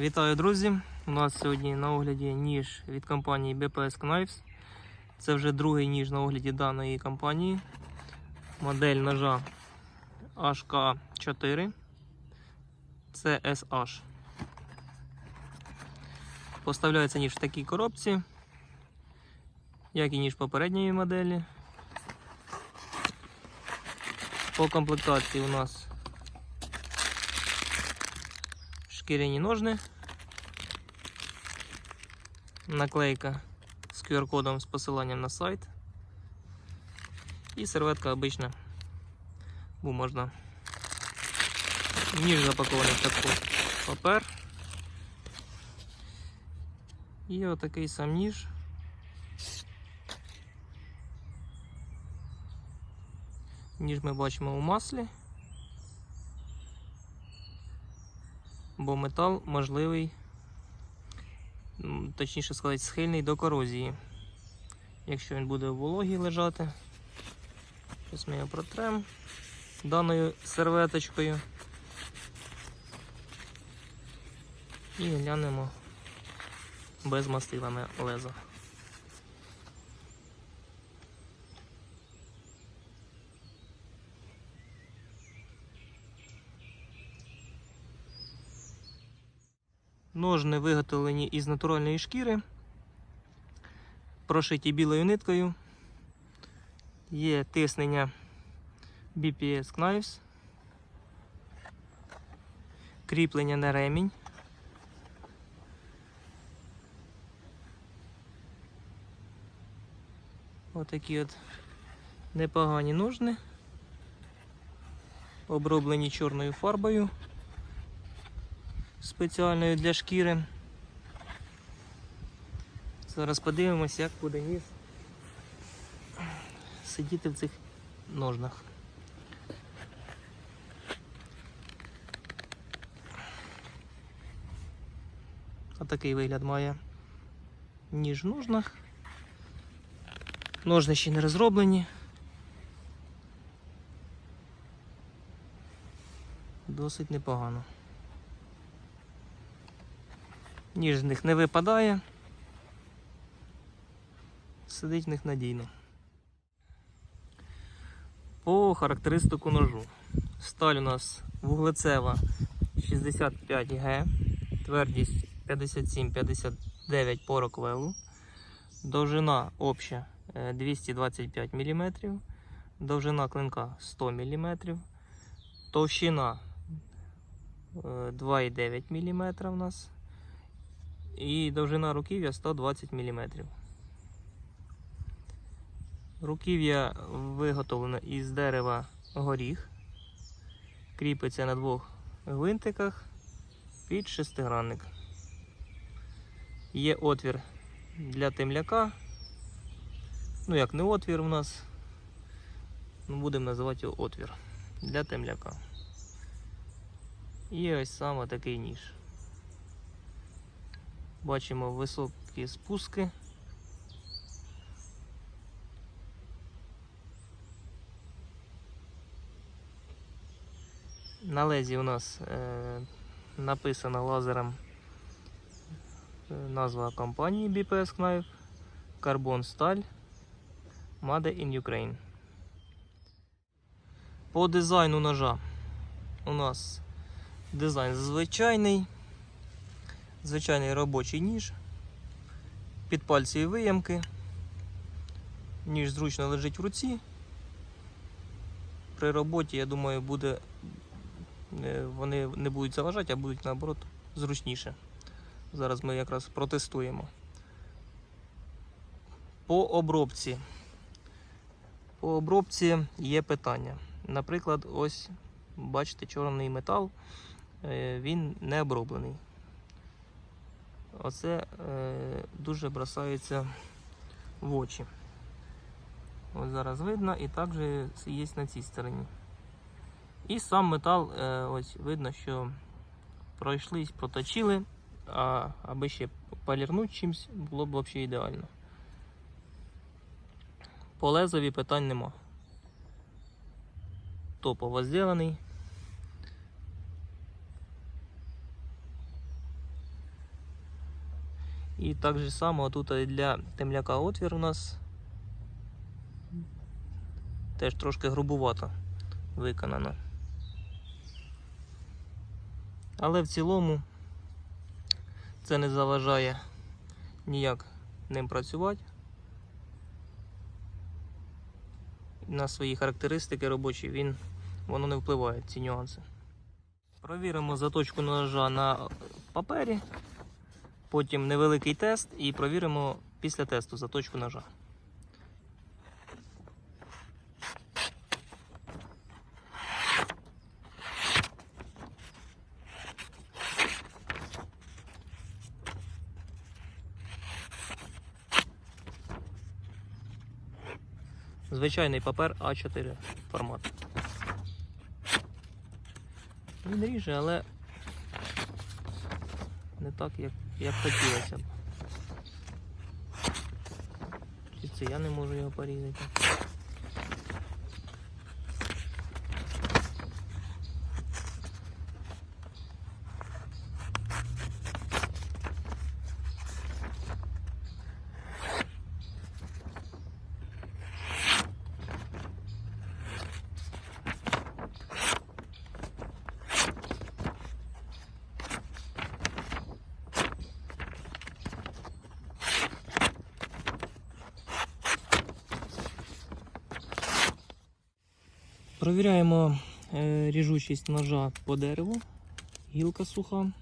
Вітаю, друзі! У нас сьогодні на огляді ніж від компанії BPS Knives. Це вже другий ніж на огляді даної компанії. Модель ножа HK4 CSH. Поставляється ніж в такій коробці, як і ніж попередньої моделі. По комплектації у нас шкіряні ножни. Наклейка з QR-кодом з посиланням на сайт. І серветка обична бумажна. Ніж запакований в таку папер. І отакий сам ніж. Ніж ми бачимо у маслі. бо метал можливий, точніше сказати, схильний до корозії. Якщо він буде в вологі лежати, зараз ми його протремо даною серветочкою і глянемо без мастилами леза. Ножни виготовлені із натуральної шкіри, прошиті білою ниткою. Є тиснення BPS Knives, кріплення на ремінь. Отакі от непогані ножни, оброблені чорною фарбою спеціальною для шкіри. Зараз подивимось, як буде ніж сидіти в цих ножнах. Отакий вигляд має ніж в ножнах. Ножни ще не розроблені. Досить непогано. Ніж з них не випадає. Сидить в них надійно. По характеристику ножу. Сталь у нас вуглецева 65Г, твердість 57-59 по роквелу, довжина обща е, 225 мм, довжина клинка 100 мм, товщина е, 2,9 мм у нас і довжина руків'я 120 мм. Руків'я виготовлено із дерева горіх, кріпиться на двох гвинтиках під шестигранник. Є отвір для темляка. Ну, як не отвір у нас, ну, будемо називати його отвір для темляка. І ось саме такий ніж. Бачимо високі спуски. На лезі у нас е, написано лазером е, назва компанії BPS Knife Carbon Сталь Made in Ukraine. По дизайну ножа у нас дизайн звичайний звичайний робочий ніж, під пальці виямки. Ніж зручно лежить в руці. При роботі, я думаю, буде, е, вони не будуть заважати, а будуть наоборот зручніше. Зараз ми якраз протестуємо. По обробці. По обробці є питання. Наприклад, ось бачите, чорний метал, е, він не оброблений. Оце е, дуже бросається в очі. Ось зараз видно і також є на цій стороні. І сам метал, е, ось видно, що пройшлись, проточили, а аби ще полірнути чимось, було б взагалі ідеально. По лезові питань нема. Топово зроблений. І так же само тут для темляка отвір у нас теж трошки грубувато виконано. Але в цілому це не заважає ніяк ним працювати. На свої характеристики робочі він, воно не впливає, ці нюанси. Провіримо заточку ножа на папері, потім невеликий тест і провіримо після тесту заточку ножа. Звичайний папер А4 формат. Він ріже, але не так, як, як хотілося б. І це я не можу його порізати? Провіряємо е, ріжучість ножа по дереву. Гілка суха.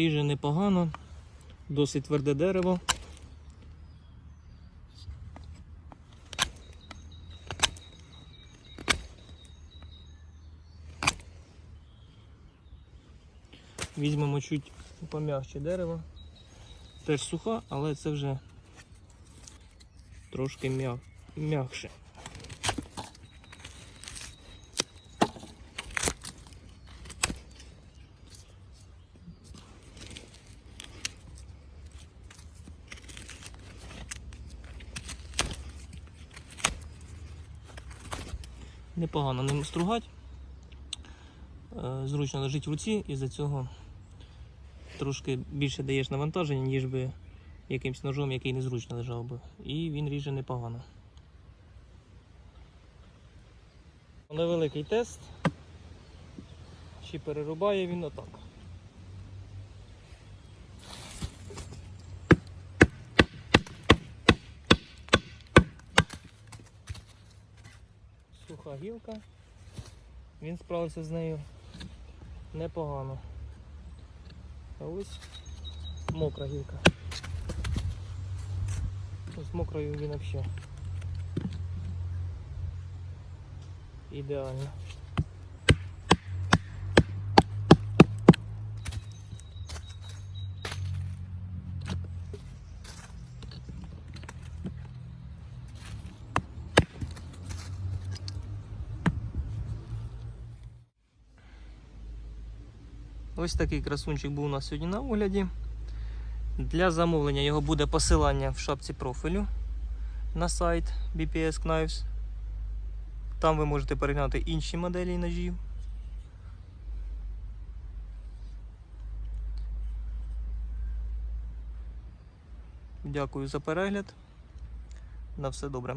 Ріже непогано, досить тверде дерево. Візьмемо чуть пом'якше дерево. Теж суха, але це вже трошки м'я- м'якше. Непогано ним стругати. Е, Зручно лежить в руці і за цього трошки більше даєш навантаження, ніж би якимсь ножом, який незручно лежав би. І він ріже непогано. Невеликий тест. Чи перерубає він отак. Суха гілка. Він справився з нею непогано. А ось мокра гілка. З мокрою він взагалі. Ідеально. Ось такий красунчик був у нас сьогодні на огляді. Для замовлення його буде посилання в шапці профілю на сайт BPS Knives. Там ви можете переглянути інші моделі ножів. Дякую за перегляд. На все добре.